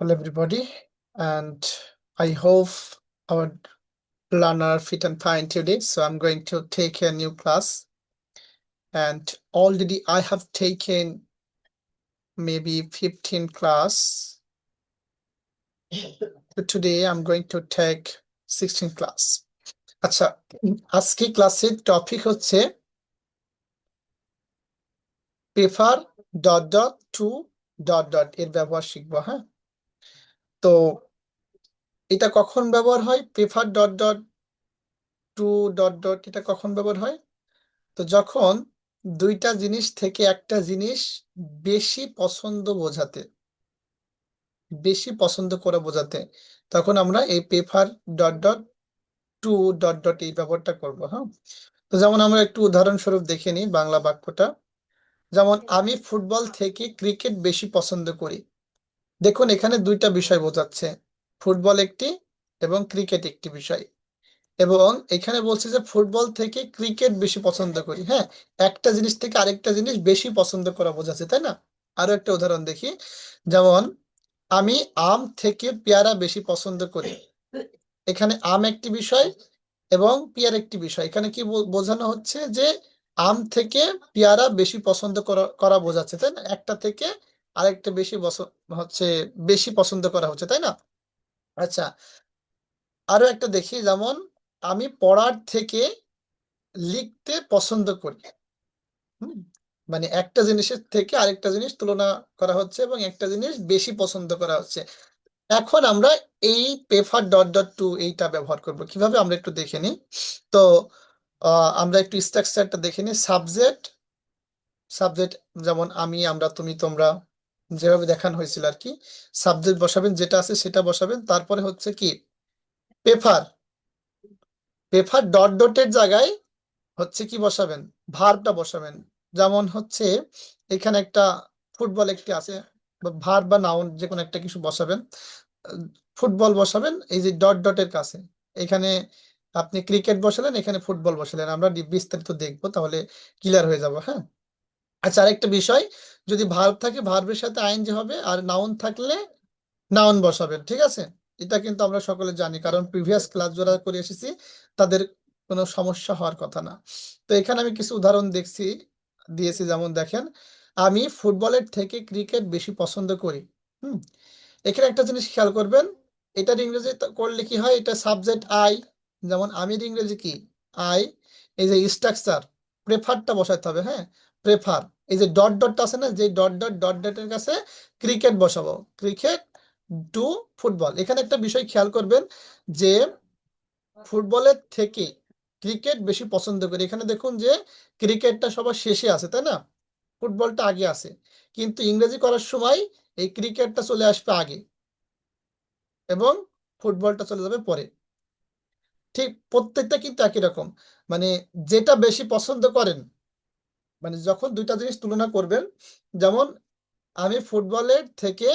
Hello, everybody, and I hope our learner fit and fine today. So I'm going to take a new class, and already I have taken maybe 15 class. But today I'm going to take 16 class. আচ্ছা আজকে ক্লাসের topic হচ্ছে paper dot dot to dot dot এর ব্যবহার শিখবো হ্যাঁ তো এটা কখন ব্যবহার হয়? Prefer dot dot to dot dot এটা কখন ব্যবহার হয়? তো যখন দুইটা জিনিস থেকে একটা জিনিস বেশি পছন্দ বোঝাতে, বেশি পছন্দ করে বোঝাতে, তখন আমরা এই paper dot dot to dot dot এই ব্যবহারটা করব হ্যাঁ? তো যেমন আমরা একটু উদাহরণস্বরূপ দেখে নিই বাংলা বাক্যটা। যেমন, আমি ফুটবল থেকে ক্রিকেট বেশি পছন্দ করি। দেখুন, এখানে দুইটা বিষয় বোঝাচ্ছে। ফুটবল একটি এবং ক্রিকেট একটি বিষয়। এবং এখানে বলছে যে ফুটবল থেকে ক্রিকেট বেশি পছন্দ করি। হ্যাঁ একটা জিনিস থেকে আরেকটা জিনিস বেশি পছন্দ করা বোঝাচ্ছে, তাই না? আরও একটা উদাহরণ দেখি। যেমন, আমি আম থেকে পেয়ারা বেশি পছন্দ করি। এখানে আম একটি বিষয় এবং পেয়ারা একটি বিষয়। এখানে কি বোঝানো হচ্ছে যে আম থেকে পেয়ারা বেশি পছন্দ করা করা বোঝাচ্ছে, তাই না? একটা থেকে আরেকটা বেশি হচ্ছে বেশি পছন্দ করা হচ্ছে, তাই না? আচ্ছা আরও একটা দেখি, যেমন আমি পড়ার থেকে লিখতে পছন্দ করি। মানে একটা জিনিসের থেকে আরেকটা জিনিস তুলনা করা হচ্ছে এবং একটা জিনিস বেশি পছন্দ করা হচ্ছে। এখন আমরা এই পেফার ডট ডট টু এইটা ব্যবহার করব। কীভাবে আমরা একটু দেখে নিই? তো আমরা একটু স্ট্রাকচারটা দেখে নিই। সাবজেক্ট সাবজেক্ট যেমন আমি, আমরা, তুমি, তোমরা। যেভাবে দেখানো হয়েছিল আর কি সাবজেক্ট বসাবেন, যেটা আছে সেটা বসাবেন। তারপরে হচ্ছে কি? পেফার পেফার ডট ডটের জায়গায় হচ্ছে কি বসাবেন? ভার্বটা বসাবেন। যেমন হচ্ছে এখানে একটা ফুটবল একটি আছে ভার্ব বা নাউন যে কোনো একটা কিছু বসাবেন। ফুটবল বসাবেন, এই যে ডট ডটের কাছে। এখানে আপনি ক্রিকেট বসালেন, এখানে ফুটবল বসালেন। আমরা বিস্তারিত দেখব, তাহলে ক্লিয়ার হয়ে যাব হ্যাঁ? আচ্ছা আরেকটা বিষয়, যদি ভার্ব থাকে ভার্বের সাথে আইএনজি হবে আর নাউন থাকলে নাউন বসাবেন, ঠিক আছে? এটা কিন্তু আমরা সকলে জানি, কারণ প্রিভিয়াস ক্লাস যারা করে এসেছি, তাদের কোনো সমস্যা হওয়ার কথা না। তো এখানে আমি কিছু উদাহরণ দেখছি, দিয়েছি, যেমন দেখেন, আমি ফুটবলের থেকে ক্রিকেট বেশি পছন্দ করি, হুম? এখানে একটা জিনিস খেয়াল করবেন, এটার ইংরেজি করলে কি হয়? এটা সাবজেক্ট আই যেমন আমির ইংরেজি কি? আই এই যে স্ট্রাকচার প্রেফারটা বসাতে হবে হ্যাঁ? প্রেফার এই যে ডট ডটটা আছে না যে ডট ডট ডট ডটের কাছে ক্রিকেট বসাবো। ক্রিকেট টু ফুটবল এখানে একটা বিষয় খেয়াল করবেন যে ফুটবলের থেকে ক্রিকেট বেশি পছন্দ করি। এখানে দেখুন যে ক্রিকেটটা সবার শেষে আছে, তাই না? ফুটবলটা আগে আছে। কিন্তু ইংরেজি করার সময় এই ক্রিকেটটা চলে আসবে আগে এবং ফুটবলটা চলে যাবে পরে। ঠিক প্রত্যেকটা কিন্তু একই রকম। মানে যেটা বেশি পছন্দ করেন মানে যখন দুইটা জিনিস তুলনা করবেন, যেমন আমি ফুটবলের থেকে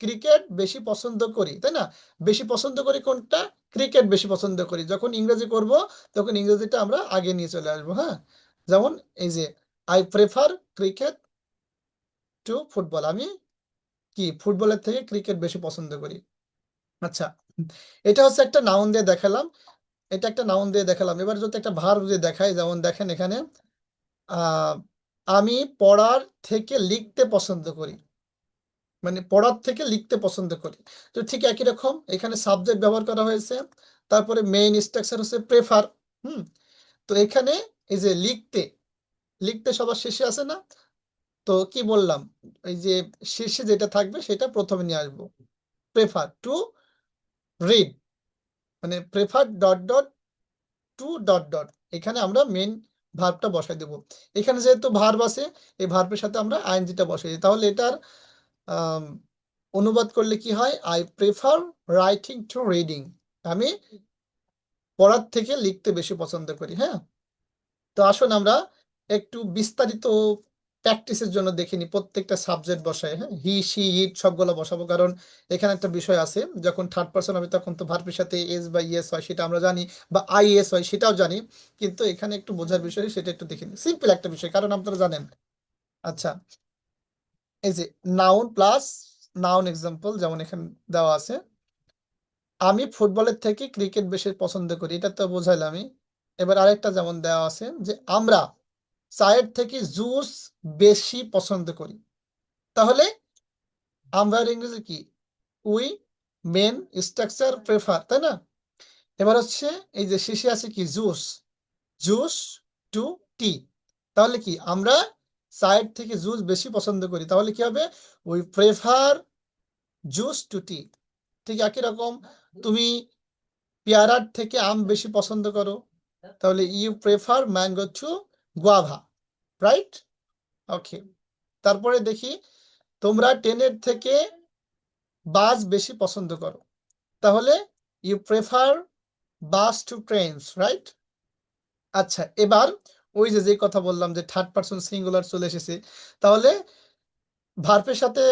ক্রিকেট বেশি পছন্দ করি, তাই না? বেশি পছন্দ করি কোনটা? ক্রিকেট বেশি পছন্দ করি। যখন ইংরেজি করব, তখন ইংরেজিটা আমরা আগে নিয়ে চলে আসব হ্যাঁ? যেমন এই যে I prefer cricket to football আমি কি, ফুটবলের থেকে ক্রিকেট বেশি পছন্দ করি? আচ্ছা এটা হচ্ছে একটা নাউন দিয়ে দেখালাম। এটা একটা নাউন দিয়ে দেখালাম। এবার যদি একটা ভার্ব দিয়ে দেখাই, যেমন দেখেন এখানে আমি পড়ার থেকে লিখতে পছন্দ করি। মানে পড়ার থেকে লিখতে পছন্দ করি। তো ঠিক একই রকম, এখানে সাবজেক্ট ব্যবহার করা হয়েছে, তারপরে মেইন স্ট্রাকচার হচ্ছে প্রেফার হুম? তো এখানে এই যে লিখতে লিখতে সবার শেষে আছে না? তো কি বললাম, এই যে শেষে যেটা থাকবে সেটা প্রথমে নিয়ে আসব। প্রেফার টু রিড মানে prefer dot dot to dot dot এখানে আমরা মেন ভার্বটা বসাই দেব। এখানে যেহেতু ভার্ব আছে, এই ভার্বের সাথে আমরা আইএনজিটা বসাই দিই। তাহলে এটার অনুবাদ করলে কি হয়? I prefer writing to reading আমি পড়ার থেকে লিখতে বেশি পছন্দ করি হ্যাঁ? তো আসুন আমরা একটু বিস্তারিত প্র্যাকটিসের জন্য দেখিনি, প্রত্যেকটা সাবজেক্ট বসায় হ্যাঁ? হি সি ইট সবগুলো বসাবো। কারণ এখানে একটা বিষয় আছে, যখন থার্ড পার্সন হবে তখন তো ভার্বের সাথে এস বা ইএস হয়, সেটা আমরা জানি, বা আই এস হয়, সেটাও জানি। কিন্তু এখানে একটু বোঝার বিষয়, সেটা একটু দেখিনি। সিম্পল একটা বিষয়, কারণ আপনারা জানেন। আচ্ছা এই যে নাউন প্লাস নাউন এক্সাম্পল যেমন এখানে দেওয়া আছে। আমি ফুটবলের থেকে ক্রিকেট বেশি পছন্দ করি, এটা তো বোঝাইলাম আমি এবার আরেকটা যেমন দেওয়া আছে যে আমরা চায়ের থেকে জুস বেশি পছন্দ করি। তাহলে আমরা ইংরেজি কি? উই মেন স্ট্রাকচার প্রেফার, তাই না? এবার হচ্ছে এই যে শেষে আছে কি? জুস। Juice to tea. তাহলে কি? আমরা চায়ের থেকে জুস বেশি পছন্দ করি। তাহলে কি হবে? We prefer juice to tea. ঠিক একই রকম, তুমি পেয়ারার থেকে আম বেশি পছন্দ করো। তাহলে you prefer mango to guava right okay তারপরে দেখি তোমরা ট্রেনের থেকে বাস বেশি পছন্দ করো। তাহলে you prefer bus to trains right আচ্ছা এবার ওই যে যে কথা বললাম যে থার্ড পারসন সিঙ্গুলার চলে এসেছে তাহলে ভার্বের সাথে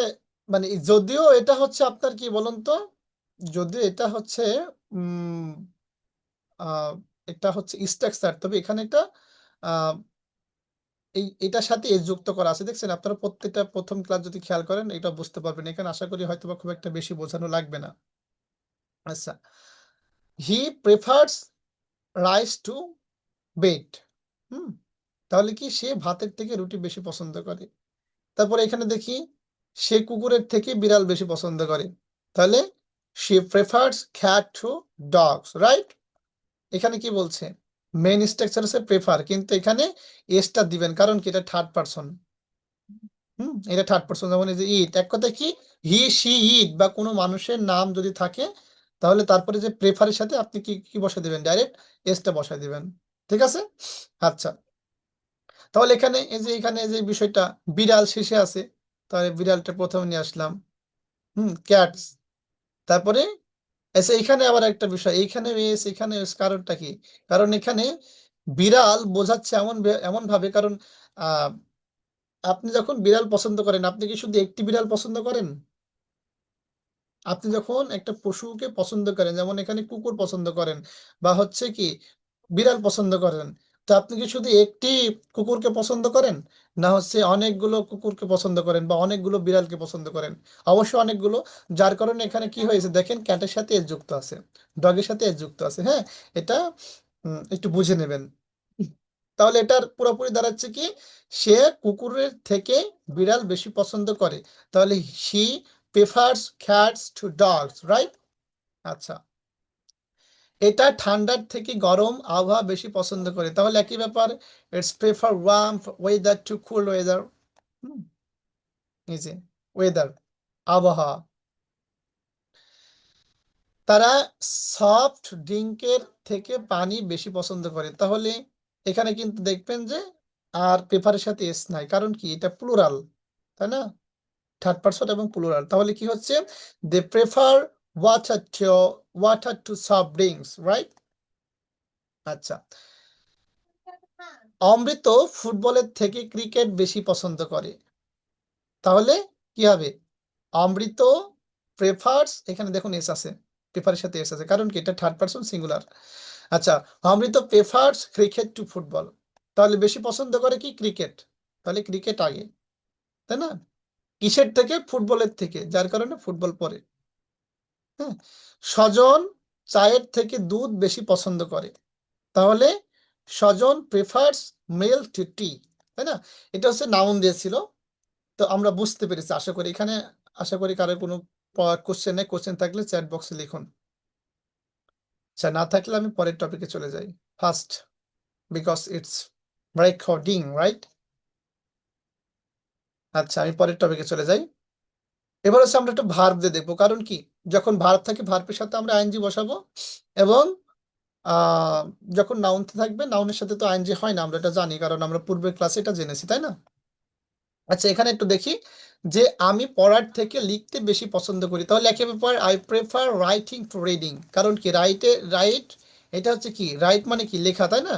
মানে যদিও এটা হচ্ছে আপনার কি বলুন তো যদিও এটা হচ্ছে এটা হচ্ছে স্ট্রাকচার তবে এখানে আহ, এই, এটার সাথে এস যুক্ত করা আছে। দেখছেন, আপনারা প্রত্যেকটা প্রথম ক্লাস যদি খেয়াল করেন, এটা বুঝতে পারবেন। এখানে আশা করি হয়তো খুব একটা বেশি বোঝানো লাগবে না। আচ্ছা he prefers rice to bread hmm? তাহলে কি সে ভাতের থেকে রুটি বেশি পছন্দ করে? তারপরে এখানে দেখি, সে কুকুরের থেকে বিড়াল বেশি পছন্দ করে। তাহলে সে prefers cats to dogs right এখানে কি বলছে? মেন স্ট্রাকচার আছে প্রেফার কিন্তু এখানে এসটা দিবেন। কারণ কি? এটা থার্ড পারসন হুম? এটা থার্ড পারসন যেমন এই যে ইট এক কথায় কি? হি সি ইট বা কোনো মানুষের নাম যদি থাকে, তাহলে তারপরে যে প্রেফারের সাথে আপনি কি কি বসাই দিবেন? ডাইরেক্ট এসটা বসাই দিবেন। ঠিক আছে? আচ্ছা। তাহলে এখানে এই যে, এখানে যে বিষয়টা, বিড়াল শেষে আছে। তাহলে বিড়ালটা প্রথমে নিয়ে আসলাম। হুম? ক্যাটস তারপরে আচ্ছা এখানে আবার একটা বিষয়, এইখানে এস এখানে এস কারণটা কি? কারণ এখানে বিড়াল বোঝাচ্ছে এমন এমন ভাবে কারণ আপনি যখন বিড়াল পছন্দ করেন, আপনি কি শুধু একটি বিড়াল পছন্দ করেন? আপনি যখন একটা পশুকে পছন্দ করেন, যেমন এখানে কুকুর পছন্দ করেন, বা হচ্ছে কি, বিড়াল পছন্দ করেন তো আপনি কি শুধু একটি কুকুরকে পছন্দ করেন? না হচ্ছে অনেকগুলো কুকুরকে পছন্দ করেন বা অনেকগুলো বিড়ালকে পছন্দ করেন? অবশ্যই অনেকগুলো, যার কারণে এখানে কি হয়েছে? দেখেন ক্যাটের সাথে এর যুক্ত আছে, ডগের সাথে এর যুক্ত আছে হ্যাঁ? এটা একটু বুঝে নেবেন। তাহলে এটার পুরোপুরি দাঁড়াচ্ছে কি? সে কুকুরের থেকে বিড়াল বেশি পছন্দ করে। তাহলে she prefers cats to dogs right আচ্ছা। এটা ঠান্ডার থেকে গরম আবহাওয়া বেশি পছন্দ করে। তাহলে একই ব্যাপার it's prefer warm weather to cool weather যে ওয়েদার আবহাওয়া। তারা সফট ড্রিঙ্কের থেকে পানি বেশি পছন্দ করে। তাহলে এখানে কিন্তু দেখবেন যে, আর পেপারের সাথে এস নাই। কারণ কি? এটা প্লুরাল তাই না? থার্ড পারসন এবং প্লুরাল তাহলে কি হচ্ছে? They prefer water water to soft drinks right আচ্ছা। অমৃত ফুটবলের থেকে ক্রিকেট বেশি পছন্দ করে। তাহলে কি হবে? অমৃত প্রেফার্স এখানে দেখুন এস আছে। প্রেফারের সাথে এস আছে। কারণ কি? এটা থার্ড পারসন সিঙ্গুলার আচ্ছা Amrit prefers cricket to football তাহলে বেশি পছন্দ করে কি? ক্রিকেট তাহলে ক্রিকেট আগে। তাই না? কিসের থেকে? ফুটবলের থেকে। যার কারণে ফুটবল পরে। হ্যাঁ স্বজন চায়ের থেকে দুধ বেশি পছন্দ করে। তাহলে স্বজন প্রেফার্স মেল টু টি তাই না? এটা হচ্ছে নাউন দিয়েছিল। তো আমরা বুঝতে পেরেছি। আশা করি এখানে, আশা করি কারোর কোনো কোশ্চেন কোশ্চেন থাকলে চ্যাট বক্সে লিখুন। আচ্ছা না থাকলে আমি পরের টপিকে চলে যাই। First because it's recording right আচ্ছা আমি পরের টপিকে চলে যাই। এবার হচ্ছে আমরা একটু ভার্ব দিয়ে দেখব। কারণ কি? যখন ভার্ব থাকে ভার্বের সাথে আমরা আইএনজি বসাবো এবং যখন নাউন থাকবে নাউনের সাথে তো আইএনজি হয় না, আমরা এটা জানি, কারণ আমরা পূর্বের ক্লাসে এটা জেনেছি, তাই না? আচ্ছা এখানে একটু দেখি যে আমি পড়ার থেকে লিখতে বেশি পছন্দ করি, তাহলে একে ব্যাপার I prefer writing to reading কারণ কি? রাইটে রাইট এটা হচ্ছে কি? রাইট মানে কি? লেখা, তাই না?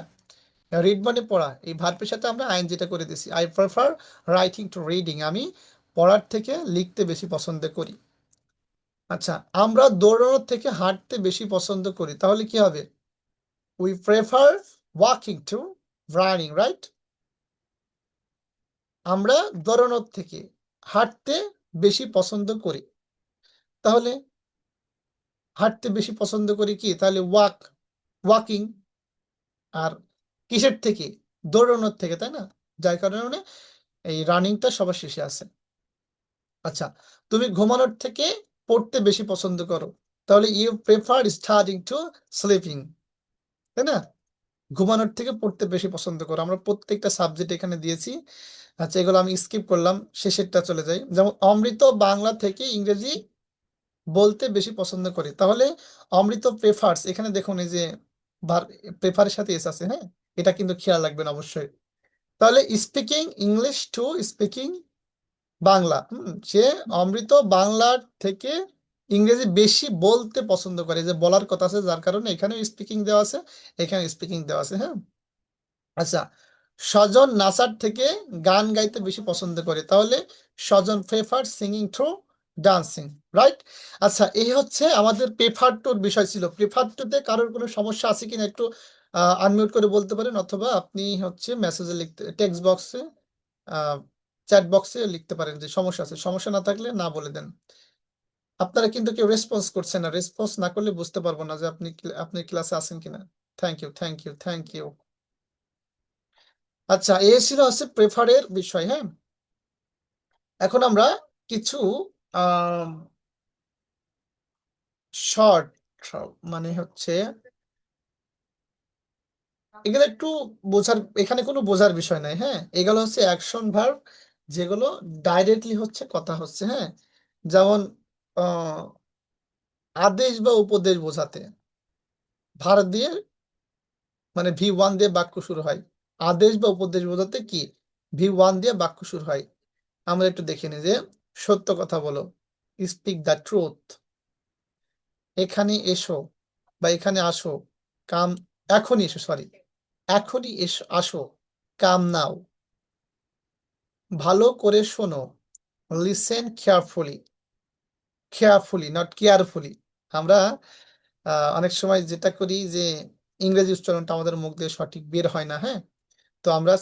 রিড মানে পড়া, এই ভার্বের সাথে আমরা আইন যেটা করে দিছি I prefer writing to reading আমি পড়ার থেকে লিখতে বেশি পছন্দ করি। আচ্ছা আমরা দৌড়ানোর থেকে হাঁটতে বেশি পছন্দ করি। তাহলে কি হবে? We prefer walking to running right আমরা দৌড়ানোর থেকে হাঁটতে বেশি পছন্দ করি। তাহলে হাঁটতে বেশি পছন্দ করি কি? তাহলে ওয়াক ওয়াকিং আর কিসের থেকে? দৌড়ানোর থেকে, তাই না? যার কারণে এই রানিংটা সবার শেষে আছে। আচ্ছা তুমি ঘুমানোর থেকে পড়তে বেশি পছন্দ করো, তাহলে you prefer starting to sleeping তাই না? ঘুমানোর থেকে পড়তে বেশি পছন্দ করো। আমরা প্রত্যেকটা সাবজেক্ট এখানে দিয়েছি। আচ্ছা এগুলো আমি স্কিপ করলাম, শেষেরটা চলে যাই। যেমন অমৃত বাংলা থেকে ইংরেজি বলতে বেশি পছন্দ করি, তাহলে অমৃত প্রেফার্স এখানে দেখুন এই যে প্রেফারের সাথে এস আছে হ্যাঁ? এটা কিন্তু খেয়াল রাখবেন অবশ্যই। তাহলে speaking English to speaking Bangla. সে অমৃত বাংলার থেকে ইংরেজি বেশি বলতে পছন্দ করে। যে বলার কথা আছে, যার কারণে এখানে স্পিকিং দেওয়া আছে এখানে স্পিকিং দেওয়া আছে হ্যাঁ? আচ্ছা স্বজন নাচার থেকে গান গাইতে বেশি পছন্দ করে। তাহলে Swajan prefer singing through dancing right আচ্ছা এই হচ্ছে আমাদের প্রেফার টুর বিষয় ছিল। প্রেফার টুতে কারোর কোনো সমস্যা আছে কিনা একটু আনমিউট করে বলতে পারেন, অথবা আপনি হচ্ছে মেসেজে লিখতে টেক্সট বক্সে চ্যাট বক্সে লিখতে পারেন যে সমস্যা আছে। সমস্যা না থাকলে না বলে দেন। আপনারা কিন্তু কেউ রেসপন্স করছেন না। রেসপন্স না করলে বুঝতে পারব না যে আপনি আপনি ক্লাসে আছেন কিনা। Thank you thank you thank you আচ্ছা এ ছিল হচ্ছে প্রেফারের বিষয় হ্যাঁ? এখন আমরা কিছু শর্ট মানে হচ্ছে এগুলো একটু বোঝার, এখানে কোনো বোঝার বিষয় নাই হ্যাঁ? এগুলো হচ্ছে অ্যাকশন ভার্ব যেগুলো ডাইরেক্টলি হচ্ছে কথা হচ্ছে হ্যাঁ? যেমন আদেশ বা উপদেশ বোঝাতে। ভার দিয়ে মানে ভি ওয়ান দিয়ে বাক্য শুরু হয়। আদেশ বা উপদেশ বোঝাতে কি? ভি ওয়ান দিয়ে বাক্য শুরু হয়। আমরা একটু দেখে নিই যে, সত্য কথা বলো। স্পিক দ্য ট্রুথ এখানে এসো বা এখানে আসো। কাম, এখনই এসো সরি এখনই এসো, আসো। কাম নাও। ভালো করে শোনো। Listen carefully carefully not carefully আমরা অনেক সময় যেটা করি যে ইংরেজি উচ্চারণটা আমাদের মুখ দিয়ে সঠিক বের হয় না হ্যাঁ? তো আমরা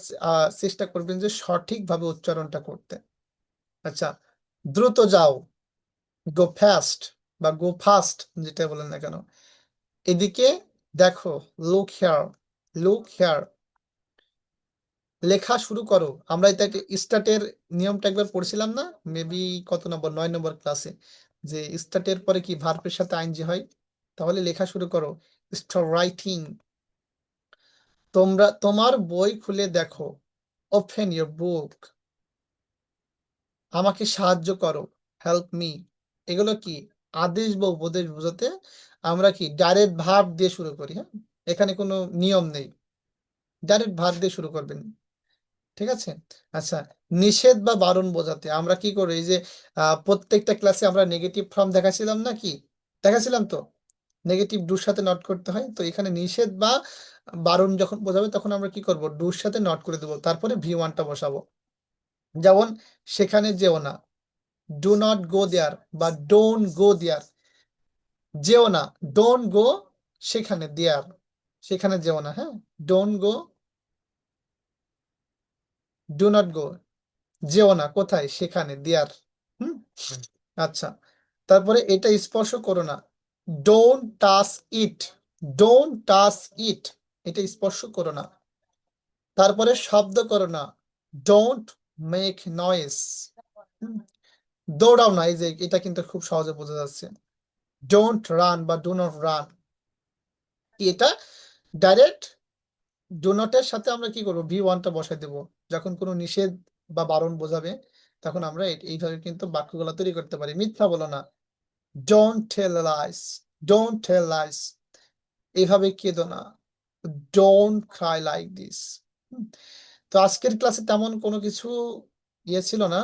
চেষ্টা করবেন যে সঠিকভাবে উচ্চারণটা করতে। আচ্ছা দ্রুত যাও। গো ফাস্ট বা গো ফাস্ট যেটা বলেন না কেন। এদিকে দেখো লুক হেয়ার লুক হেয়ার লেখা শুরু করো। আমরা এটা স্টার্টের নিয়মটা একবার পড়ছিলাম না? মেবি কত নম্বর? নয় নম্বর ক্লাসে যে স্টার্টের পরে কি ভার্বের সাথে আইনজি হয়? তাহলে লেখা শুরু করো। স্টার রাইটিং তোমরা, তোমার বই খুলে দেখো। ওপেন ইউর বুক আমাকে সাহায্য করো। হেল্প মি এগুলো কি? আদেশ বা উপদেশ বোঝাতে আমরা কি ডাইরেক্ট ভাব দিয়ে শুরু করি হ্যাঁ? এখানে কোনো নিয়ম নেই। ডাইরেক্ট ভাব দিয়ে শুরু করবেন। ঠিক আছে? আচ্ছা নিষেধ বা বারণ বোঝাতে আমরা কি করি? এই যে প্রত্যেকটা ক্লাসে আমরা নেগেটিভ ফর্ম দেখাছিলাম না কি? দেখাছিলাম তো? নেগেটিভ ডুর সাথে নট করতে হয়। তো এখানে নিষেধ বা বারণ যখন বোঝাবে তখন আমরা কি করব? ডুর সাথে নট করে দেবো। তারপরে ভি ওয়ানটা বসাবো। যেমন, সেখানে যেও না। ডু নট গো দেয়ার বা ডোন্ট গো দেয়ার যেও না। ডোন্ট গো সেখানে দেয়ার সেখানে যেও না হ্যাঁ? Don't go do not go যেও না, কোথায়? সেখানে দেয়ার হুম? আচ্ছা তারপরে এটা স্পর্শ করো না। Don't touch it don't touch it এটা স্পর্শ করো না। তারপরে শব্দ করো না। ডোন্ট মেক নয়েস দৌড়াও না, এই যে এটা কিন্তু খুব সহজে বোঝা যাচ্ছে। ডোন্ট রান বা ডো নট রান এটা ডাইরেক্ট ডো নটের সাথে আমরা কি করব? ভি ওয়ানটা বসাই দেব। যখন কোনো নিষেধ বা বারণ বোঝাবে, তখন আমরা এইভাবে কিন্তু বাক্যগুলো তৈরি করতে পারি। মিথ্যা বলো না। Don't tell lies don't tell lies এইভাবে কেঁদো না। ডোন্ট ক্রাই লাইক দিস তো আজকের ক্লাসে তেমন কোনো কিছু ইয়ে ছিল না।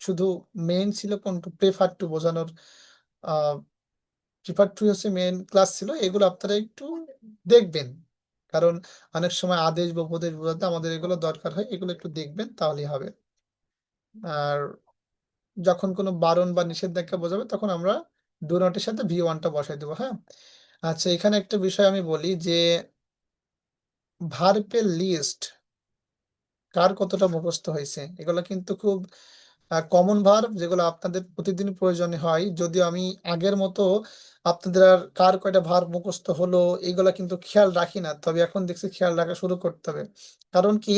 শুধু মেইন ছিল কোনটা? প্রেফার টু বোঝানোর প্রেফার টু হচ্ছে মেইন ক্লাস ছিল। এগুলো আপনারা একটু দেখবেন। কারণ অনেক সময় আদেশ বা উপদেশ বোঝাতে আমাদের এগুলো দরকার হয়, এগুলো একটু দেখবেন তাহলেই হবে। আর যখন কোনো বারণ বা নিষেধাজ্ঞা বোঝাবে তখন আমরা ডু নটের সাথে ভি ওয়ানটা বসাই দেবো হ্যাঁ? আচ্ছা এখানে একটা বিষয় আমি বলি যে ভার্বের লিস্ট কার কতটা মুখস্থ হয়েছে? এগুলো কিন্তু খুব কমন ভার্ব যেগুলো আপনাদের প্রতিদিন প্রয়োজন হয়। যদিও আমি আগের মতো আপনাদের আর কার কয়টা ভার মুখস্থ হলো এইগুলা কিন্তু খেয়াল রাখি না, তবে এখন দেখছি খেয়াল রাখা শুরু করতে হবে। কারণ কি,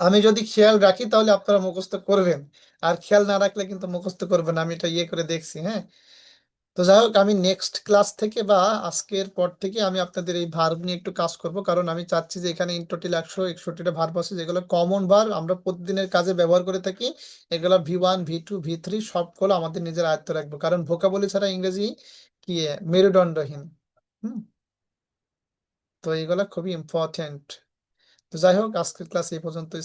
আমি যদি খেয়াল রাখি তাহলে আপনারা মুখস্থ করবেন, আর খেয়াল না রাখলে কিন্তু মুখস্থ করবেন আমি এটা ইয়ে করে দেখছি হ্যাঁ? তো যাই হোক আমি নেক্সট ক্লাস থেকে বা আজকের পর থেকে আমি আপনাদের এই ভার্ব নিয়ে একটু কাজ করব। কারণ আমি চাচ্ছি যে এখানে ইন টোটাল একশো, একষট্টিটা ভার্ব আছে, যেগুলো কমন ভার্ব আমরা প্রতিদিনের কাজে ব্যবহার করে থাকি। এগুলো V one V two V three সবগুলো আমাদের নিজের আয়ত্ত রাখব। কারণ ভোকাবলি ছাড়া ইংরেজি কি মেরুদণ্ডহীন। হুম? তো এগুলা খুবই ইম্পর্টেন্ট তো যাই হোক আজকের ক্লাস এই পর্যন্তই।